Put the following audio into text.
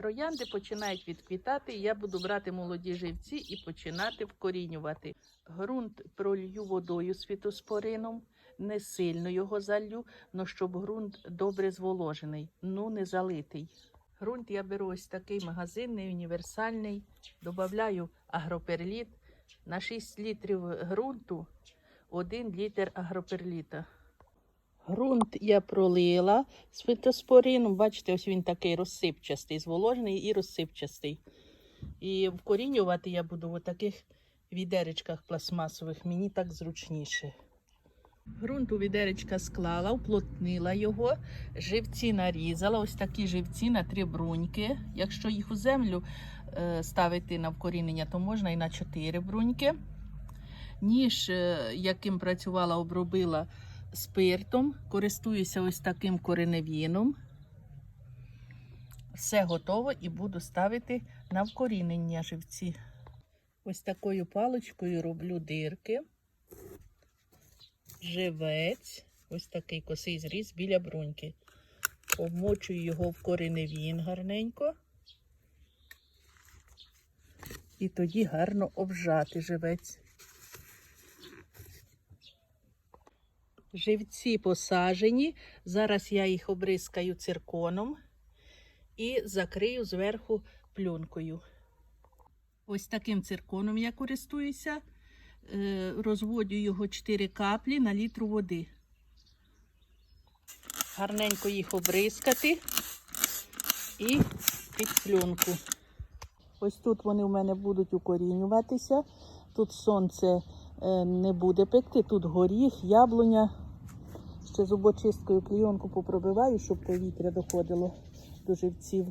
Троянди починають відквітати, я буду брати молоді живці і починати вкорінювати. Грунт пролью водою з фітоспорином, не сильно його залью, але щоб ґрунт добре зволожений, ну не залитий. Грунт я беру ось такий магазинний, універсальний, додаю агроперліт. На 6 літрів ґрунту 1 літр агроперліта. Грунт я пролила з фітоспорином. Бачите, ось він такий розсипчастий, зволожений і розсипчастий. І вкорінювати я буду в таких відеречках пластмасових. Мені так зручніше. Грунт у відеречка склала, уплотнила його, живці нарізала. Ось такі живці на три бруньки. Якщо їх у землю е, ставити на вкорінення, то можна і на чотири бруньки. Ніж, е, яким працювала, обробила спиртом. Користуюся ось таким кореневіном. Все готово і буду ставити на вкорінення живці. Ось такою паличкою роблю дирки. Живець, ось такий косий зріз біля бруньки. Обмочую його в кореневін гарненько. І тоді гарно обжати живець. Живці посажені. Зараз я їх обрискаю цирконом і закрию зверху плюнкою. Ось таким цирконом я користуюся. Е, Розводю його 4 каплі на літру води. Гарненько їх обрискати і під плюнку. Ось тут вони в мене будуть укорінюватися. Тут сонце е, не буде пекти, тут горіх, яблуня. Ще зубочисткою клійонку попробиваю, щоб повітря доходило до живців.